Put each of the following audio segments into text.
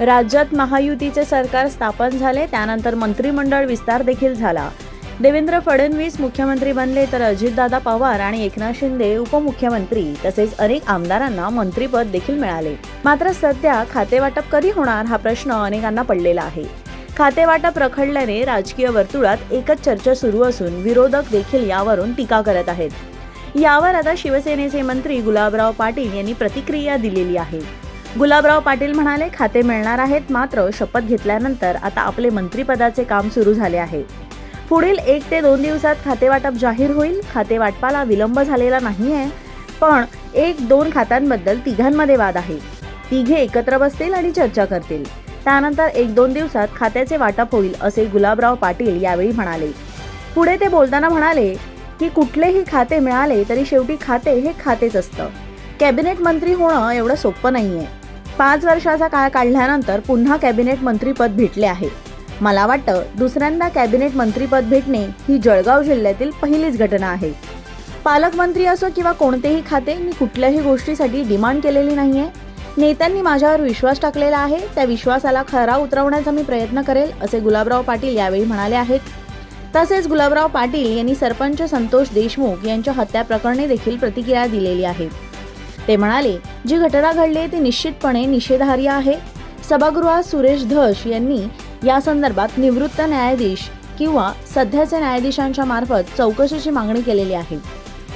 राज्यात महायुतीचे सरकार स्थापन झाले त्यानंतर मंत्रिमंडळ विस्तार देखील झाला. देवेंद्र फडणवीस मुख्यमंत्री बनले तर अजितदादा पवार आणि एकनाथ शिंदे उपमुख्यमंत्री तसेच अनेक आमदारांना मंत्रीपद देखील मिळाले. मात्र सध्या खातेवाटप कधी होणार हा प्रश्न अनेकांना पडलेला आहे. खातेवाटप रखडल्याने राजकीय वर्तुळात एकच चर्चा सुरू असून विरोधक देखील यावरून टीका करत आहेत. यावर आता शिवसेनेचे मंत्री गुलाबराव पाटील यांनी प्रतिक्रिया दिलेली आहे. गुलाबराव पाटील म्हणाले खाते मिळणार आहेत मात्र शपथ घेतल्यानंतर आता आपले मंत्रिपदाचे काम सुरू झाले आहे. पुढील एक ते दोन दिवसात खातेवाटप जाहीर होईल. खातेवाटपाला विलंब झालेला नाही आहे पण एक दोन खात्यांबद्दल तिघांमध्ये वाद आहे. तिघे एकत्र बसतील आणि चर्चा करतील. त्यानंतर एक दोन दिवसात खात्याचे वाटप होईल असे गुलाबराव पाटील यावेळी म्हणाले. पुढे ते बोलताना म्हणाले की कुठलेही खाते मिळाले तरी शेवटी खाते हे खातेच असतं. कॅबिनेट मंत्री होणं एवढं सोपं नाहीये. पाच वर्षाचा काळ काढल्यानंतर पुन्हा कॅबिनेट मंत्रीपद भेटले आहे. मला वाटतं दुसऱ्यांदा कॅबिनेट मंत्रीपद भेटणे ही जळगाव जिल्ह्यातील पहिलीच घटना आहे. पालकमंत्री असो किंवा कोणतेही खाते मी कुठल्याही गोष्टीसाठी डिमांड केलेली नाहीये. नेत्यांनी माझ्यावर विश्वास टाकलेला आहे. त्या विश्वासाला खरा उतरवण्याचा मी प्रयत्न करेल असे गुलाबराव पाटील यावेळी म्हणाले आहेत. तसेच गुलाबराव पाटील यांनी सरपंच संतोष देशमुख यांच्या हत्या प्रकरणी देखील प्रतिक्रिया दिलेली आहे. ते म्हणाले जी घटना घडली आहे ती निश्चितपणे निषेधार्ह आहे. सभागृहात सुरेश धस यांनी या संदर्भात निवृत्त न्यायाधीश किंवा सध्याच्या न्यायाधीशांच्या मार्फत चौकशीची मागणी केलेली आहे.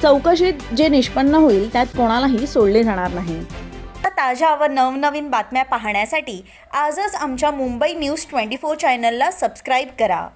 चौकशीत जे निष्पन्न होईल त्यात कोणालाही सोडले जाणार नाही. ताज्या व नवनवीन बातम्या पाहण्यासाठी आजच आमच्या मुंबई न्यूज ट्वेंटी फोर चॅनलला सबस्क्राईब करा.